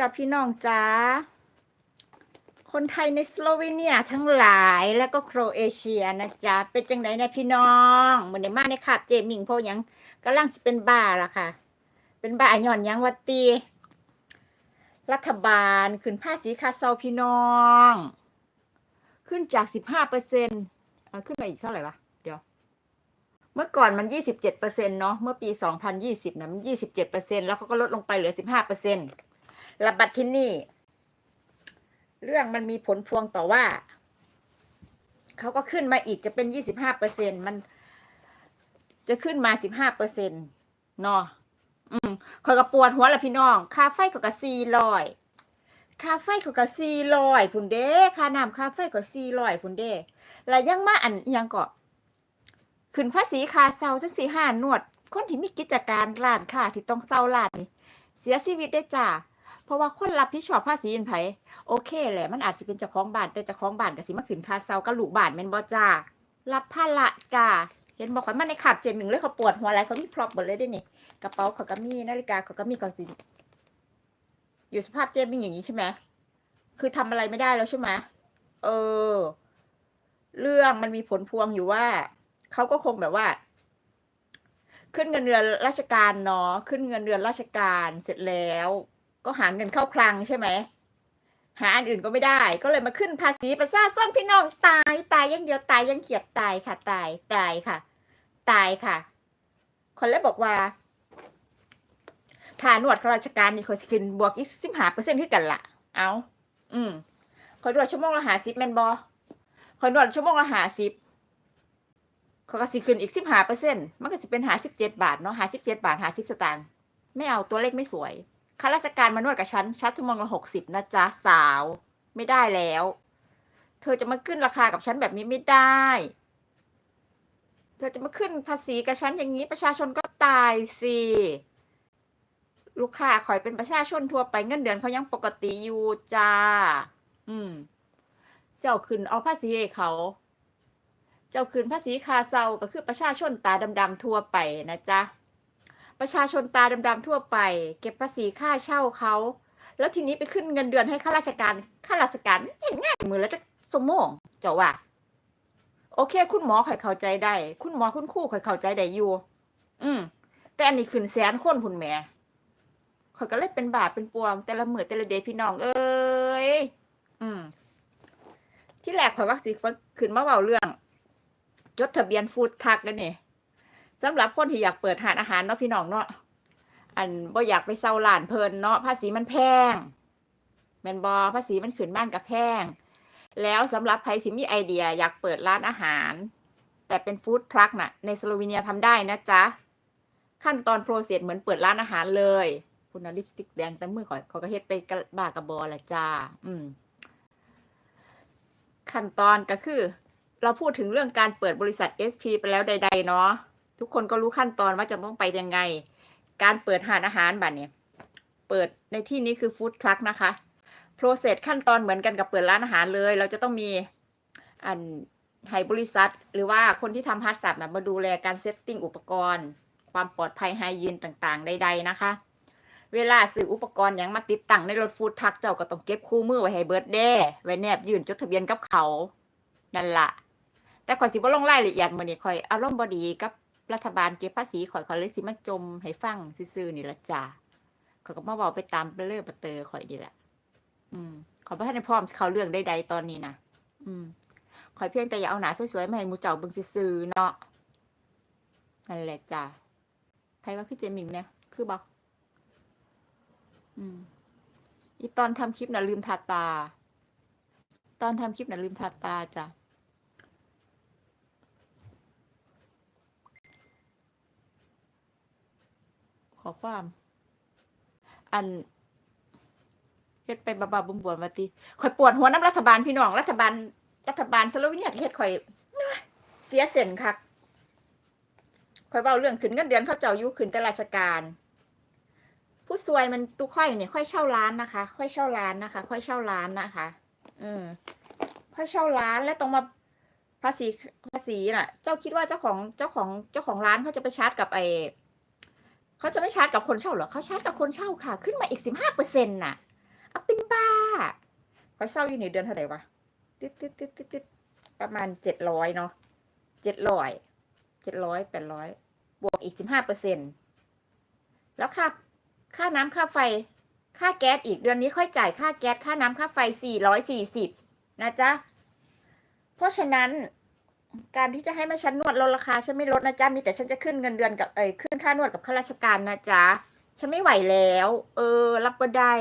จ้าพี่น้องจ้าคนไทยในสโลวีเนียทั้งหลายแล้วก็โครเอเชียนะจ๊ะ เป็นจังไดนะพี่น้องเหมือนในมาในคาบเจมิงเพราะยังกำลังเป็นบ้าละค่ะ เป็นบ้าหย่อนยังวัดตี รัฐบาลขึ้นภาษีคาเซาพี่น้อง ขึ้นจากสิบห้าเปอร์เซ็นต์ขึ้นมาอีกเท่าไหร่วะเดี๋ยว เมื่อก่อนมันยี่สิบเจ็ดเปอร์เซ็นเนาะเมื่อปีสองพันยี่สิบนะมันยี่สิบเจ็ดเปอร์เซ็นแล้วเขาก็ลดลงไปเหลือสิบห้าเปอร์เซ็นต์ ระบัดที่นี่ เรื่องมันมีผลพวงต่อว่า เขาก็ขึ้นมาอีกจะเป็นยี่สิบห้าเปอร์เซ็นมัน จะขึ้นมาสิบห้าเปอร์เซ็นต์เนาะอืมขอยก็ปวดหัวละพี่น้อง ค่าไฟเขาก็สี่ร้อย ค่าไฟเขาก็สี่ร้อยพุ่นเด้ค่าน้ำค่าไฟก็สี่ร้อยพุ่นเด้แล้วยังมาอันยังก็ขึ้นภาษีคาเซาจังสี่ห้านวด คนที่มีกิจการร้านค้าที่ต้องเซาร้านนี่เสียชีวิตได้จ้า ราะว่าคนรับผิดชอบภาษีอินไผโอเคแหละมันอาจจะเป็นเจ้าของบ้านแต่เจ้าของบ้านก็สิมาขึ้นค่าเซากับลูกบ้านแม่นบ่จ้ารับภาระจ้าเห็นบอกว่ามันในขับเจมิงเลยเขาปวดหัวอะไรเขามีพร็อพหมดเลยด้วยนี่กระเป๋าเขาก็มีนาฬิกาเขาก็มีเขาสิอยู่สภาพเจมิงอย่างนี้ใช่ไหมคือทำอะไรไม่ได้แล้วใช่ไหมเออ เรื่องมันมีผลพวงอยู่ว่าเขาก็คงแบบว่า ขึ้นเงินเดือนราชการเนาะขึ้นเงินเดือนราชการเสร็จแล้ว ก็หาเงินเข้าคลังใช่ไหมหาอันอื่นก็ไม่ได้ ก็เลยมาขึ้นภาษีประชาชนพี่น้องตายตายยังเดียวตายยังเขียดตายค่ะ ตายตายค่ะ ตายค่ะ คนเลยบอกว่าถ้าหนวดข้าราชการนี่เขาสิขึ้นบวกอีกสิบห้าเปอร์เซ็นต์ขึ้นกันละเอาอืมคอยนวดชั่วโมงละหาสิบแมนบอคอยนวดชั่วโมงละหาสิบเขาก็สิขึ้นอีกสิบห้าเปอร์เซ็นต์มันก็สิเป็นหาสิบเจ็ดบาทเนาะหาสิบเจ็ดบาทหาสิบสตางค์ไม่เอาตัวเลขไม่สวย ข้าราชการมานวดกับฉันชัดชั่วโมงละหกสิบนะจ๊ะสาว ไม่ได้แล้ว เธอจะมาขึ้นราคากับฉันแบบนี้ไม่ได้ เธอจะมาขึ้นภาษีกับฉันอย่างนี้ประชาชนก็ตายสิลูกค้าคอยเป็นประชาชนทั่วไปเงินเดือนเขายังปกติอยู่จ้า อืม เจ้าขึ้นเอาภาษีให้เขา เจ้าขึ้นภาษีคาเซาก็คือประชาชนตาดำๆทั่วไปนะจ๊ะ ประชาชนตาดำๆทั่วไป เก็บภาษีค่าเช่าเขาแล้วทีนี้ไปขึ้นเงินเดือนให้ข้าราชการข้าราชการเห็นง่ายมือแล้วจะสมองเจ้าว่า โอเค คุณหมอข่อยเข้าใจได้ คุณหมอคุณครู่ข่อยเข้าใจได้อยู่ อืมแต่อันนี้ขึ้นแสนคนพุ่นแหม่ข่อยก็เลยเป็นบาปเป็นปวง แต่ละมือแต่ละเดย์พี่น้อง เอ้ยอืม ที่แรกข่อยว่าสิขึ้นมาเว้าเรื่อง จดทะเบียนฟูดทักแล้วนี่ สำหรับคนที่อยากเปิดร้านอาหารเนาะพี่น้องเนาะอันบ่อยากไปเซาร้านเพิ่นเนาะภาษีมันแพงแมนบ่ภาษีมันขึ้นบ้านกับแพง แล้วสำหรับใครที่มีไอเดียอยากเปิดร้านอาหาร แต่เป็นฟู้ดทรัคน่ะในสโลวีเนียทำได้นะจ๊ะ ขั้นตอนโปรเซสเหมือนเปิดร้านอาหารเลย คุณลิปสติกแดงแต่มือขอยเขาก็เฮ็ดไปกะบากระบอละจ้า อืมขั้นตอนก็คือ เราพูดถึงเรื่องการเปิดบริษัท SP ไปแล้วใด ๆ เนาะ ทุกคนก็รู้ขั้นตอนว่าจะต้องไปยังไง การเปิดหานอาหารบัดเนี่ยเปิดในที่นี้คือฟู้ดทรัคนะคะโปรเซสขั้นตอนเหมือนกันกับเปิดร้านอาหารเลย เราจะต้องมีอันให้บริษัท หรือว่าคนที่ทำฮาร์ดสับนะมาดูแลการเซตติ้งอุปกรณ์ ความปลอดภัยไฮยีนต่างๆ ใด ๆ นะคะ เวลาซื้ออุปกรณ์หยังมาติดตั้งในรถฟู้ดทรัคเจ้าก็ต้องเก็บคู่มือไว้ให้เบิร์ดเดย์ไว้แนบยื่นจดทะเบียนกับเขานั่นละแต่ข่อยสิบ่ลงรายละเอียดมื้อนี้ข่อยอารมณ์บ่ดีกับ รัฐบาลเก็บภาษีข่อยข่อยเลยสิมาจมให้ฟังซื่อๆนี่ละจ้าข่อยก็มาเว้าไปตามเปเรื่อยปเตอข่อยนี่แหละอืมขอยบ่ทันได้พร้อมเขาเรื่องใดๆตอนนี้นะอืมข่อยเพียงแต่อย่าเอาหนาสวยๆมาให้มูเจ้าเบิ่งซื่อๆเนาะนั่นแหละจ้าใครว่าคือเจมิงเนี่ยคือบ่อืมอีตอนทำคลิปน่ะลืมทาตา ตอนทำคลิปน่ะลืมทาตาจ้ะ อความ อันเฮ็ดไปบาบาบุมบวนมาติข่อยปวดหัวน้ำรัฐบาลพี่น้องรัฐบาล รัฐบาลสโลวีเนียเฮ็ดข่อยเสียเส้นคักข่อยเว้าเรื่องขึ้นเงินเดือนเขาเจ้าอยู่ขึ้นแต่ราชการ ผู้ซวยมันตุค่อยเนี่ยค่อยเช่าร้านนะคะค่อยเช่าร้านนะคะ ค่อยเช่าร้านนะคะ อืมค่อยเช่าร้านแล้วต้องมาภาษีภาษีน่ะ เจ้าคิดว่าเจ้าของเจ้าของเจ้าของร้านเขาจะไปชาร์จกับไอ เขาจะไม่ชาร์จกับคนเช่าเหรอเขาชาร์จกับคนเช่าค่ะ ขึ้นมาอีกสิบห้าเปอร์เซ็นต์น่ะข่อยเศร้าอยู่นี่เดือนเท่าไหร่วะติดติดติดติดติดประมาณเจ็ดร้อยเนาะเจ็ดร้อยเจ็ดร้อยแปดร้อยบวกอีกสิบห้าเปอร์เซ็นแล้วค่าค่าน้ำค่าไฟ ค่าแก๊สอีกเดือนนี้ค่อยจ่ายค่าแก๊สค่าน้ำค่าไฟสี่ร้อยสี่สิบนะจ๊ะเพราะฉะนั้น การที่จะให้มาฉันนวดลดราคาฉันไม่ลดนะจ๊ะมีแต่ฉันจะขึ้นเงินเดือนกับเอ้ยขึ้นค่านวดกับข้าราชการนะจ๊ะฉันไม่ไหวแล้ว เออ รับบ่ได้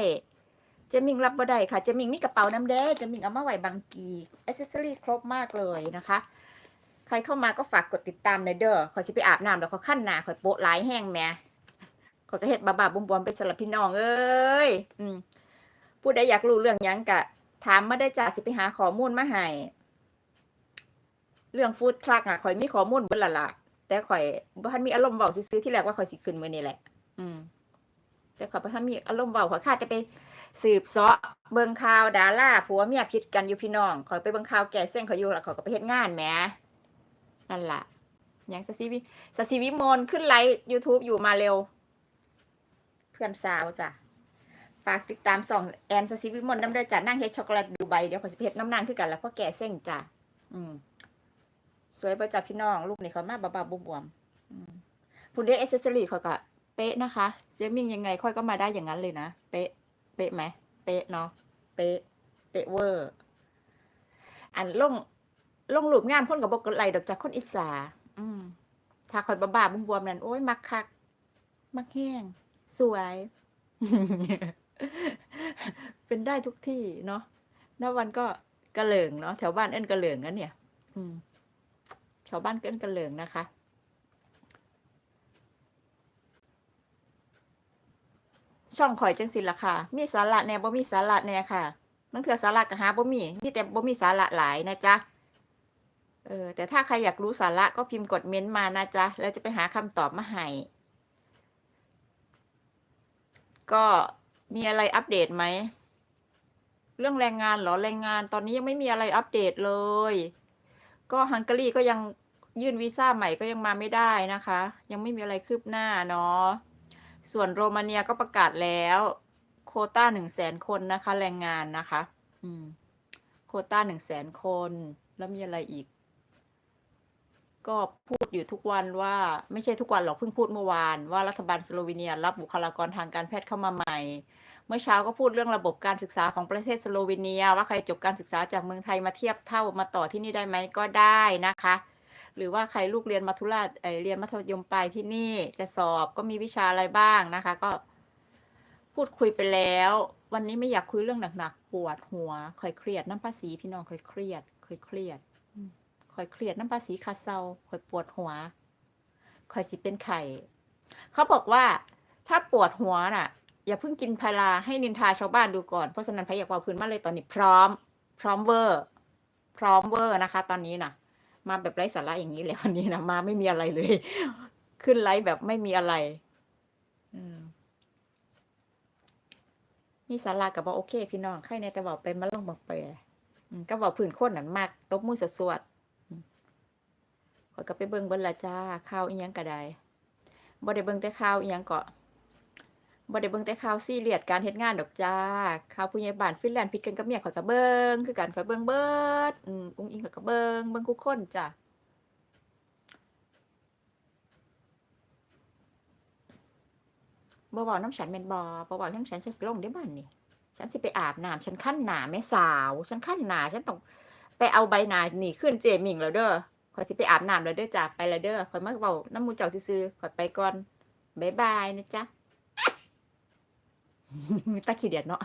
เจมิงรับบ่ได้ค่ะเจมิงมีกระเป๋าน้ำแดงเจมิงเอามาไหวบางกีอ c เซสซอรี่ครบมากเลยนะคะ ใครเข้ามาก็ฝากกดติดตามในอยเด้อขอสิไปอาบน้ำแล้วขอขั้นหนาขอโปะหลายแห้งแม่ขอยก็เฮ็ดบาๆบวมๆไปสลับพี่น้องเอ้ยอืมผู้ใดอยากรู้เรื่องยังกะ ถามมาได้จ้าสิไปหาข้อมูลมาให้ เรื่องฟู้ดทรัคอะข่อยมีข้อมูลเบิดละล่ะแต่ข่อยบ่ทันมีอารมณ์เว้าซื่อๆที่แรกว่าข่อยสิขึ้นมื้อนี้แหละ อืม แต่ข่อยบ่ทันมีอารมณ์เว้าข่อยค่าแต่ไปสืบเสาะเบิ่งข่าวดาราผัวเมียผิดกันอยู่พี่น้องข่อยไปเบิ่งข่าวแก่เส้นข่อยอยู่ล้วข่อยก็ไปเฮ็ดงานแหมนั่นล่ะยังซะสิวิซะสิวิมลขึ้นไลฟ์ YouTube อยู่มาเร็ว เพื่อนสาวจ้ะฝากติดตามส่องแอนซะสิวิมลน้ำเด้อจ้ะนั่งเฮ็ดช็อกโกแลตดูไบเดี๋ยวข่อยสิเฮ็ดน้ำนางคือกันแล้วเพราะแก่เส้นจ้ะอืม สวยประจับพี่น้อง ลูกนี่เขามาบาๆบวมๆอืมพูดได้เอเซอรี่เขาก็เป๊ะนะคะเจมิ่งยังไงค่อยก็มาได้อย่างนั้นเลยนะ เป๊ะ เป๊ะไหม เป๊ะเนาะ เป๊ะ เป๊ะเวอร์ อันลงลงหลุมงามคนกับบกไหลดอกจากคนอิสาอืมถ้าคอยบาๆบวมๆนั่นโอ้ยมักคัก มักแห้ง สวย เป็นได้ทุกที่เนาะหน้าวันก็กระเหลิงเนาะแถวบ้านเอิ้นกระเหลิงกันเนี่ย อืม แถวบ้านเกินกันเหลิงนะคะ ช่องข่อยจังสิละค่ะ มีสาระแน่บ่มีสาระแน่ค่ะนังเถื่อสาระก็หาบ่มีมีแต่บ่มีสาระหลายนะจ๊ะเออแต่ถ้าใครอยากรู้สาระก็พิมพ์กดเม้นต์มานะจ๊ะแล้วจะไปหาคำตอบมาให้ก็มีอะไรอัปเดตไหม เรื่องแรงงานเหรอแรงงานตอนนี้ยังไม่มีอะไรอัปเดตเลย ก็ฮังการีก็ยังยื่นวีซ่าใหม่ก็ยังมาไม่ได้นะคะ ยังไม่มีอะไรคืบหน้าเนาะส่วนโรมาเนียก็ประกาศแล้วโคต้าหนึ่งแสนคนนะคะแรงงานนะคะ อืม โคต้าหนึ่งแสนคนแล้วมีอะไรอีก ก็พูดอยู่ทุกวันว่า ไม่ใช่ทุกวันหรอกเพิ่งพูดเมื่อวาน ว่ารัฐบาลสโลวีเนีย รับบุคลากรทางการแพทย์เข้ามาใหม่ เมื่อเช้าก็พูดเรื่องระบบการศึกษาของประเทศสโลวีเนีย ว่าใครจบการศึกษาจากเมืองไทยมาเทียบเท่ามาต่อที่นี่ได้ไหมก็ได้นะคะ หรือว่าใครลูกเรียนมัธยมเอ่อเรียนมัธยมปลายที่นี่จะสอบก็มีวิชาอะไรบ้างนะคะ ก็ พูดคุยไปแล้ว วันนี้ไม่อยากคุยเรื่องหนักๆปวดหัวค่อยเครียดน้ำภาษีพี่น้องค่อยเครียดค่อยเครียดค่อยเครียดน้ำภาษีคาเซาค่อยปวดหัวค่อยสิเป็นไข่เขาบอกว่าถ้าปวดหัวน่ะ อย่าเพิ่งกินพาราให้นินทาชาวบ้านดูก่อน เพราะฉะนั้นพยอยากว่าพื้นมาเลยตอนนี้พร้อม พร้อมเวอร์ พร้อมเวอร์นะคะ ตอนนี้นะมาแบบไร้สาระอย่างนี้เลยวันนี้นะมาไม่มีอะไรเลย ขึ้นไลฟ์แบบไม่มีอะไร อืมมีสาระกับว่าโอเค พี่น้องใครในแต่บอกไปมาลองบอกไปอืมก็บอกผื่นโคนนั่นมากตบมือสวดขอยก็ไปเบิงเบิ่งละจ้าข่าวอียังก็ไดบ่ได้เบิงแต่ข่าวอียังก็ บ่ได้เบิ่งแต่ข่าวซีเรียสการเฮ็ดงานดอกจ้าข่าวผู้ใหญ่บ้านฟินแลนด์ผิดกันกับเมียข้อยก็เบิ่งคือกันข้อยเบิ่งเบิดอืมอุ้งอิงข้อยก็เบิ่งเบิ่งทุกคนจ้ะบ่เว้าน้ำฉันแม่นบ่บ่เว้าน้ำฉันฉันสิลงได้บ้านนี่ฉันสิไปอาบน้ำฉันคั้นหนาแม่สาว ฉันคั้นหนาฉันต้องไปเอาใบหนาหนีขึ้นเจมิงแล้วเด้อข่อยสิไปอาบน้ำแล้วเด้อจ้าไปแล้วเด้อข่อยมาเว้าน้ำมูเจ้าซื่อๆขอยไปก่อนบ๊ายบายนะจ๊ะ ตะขี้เดียดเนาะ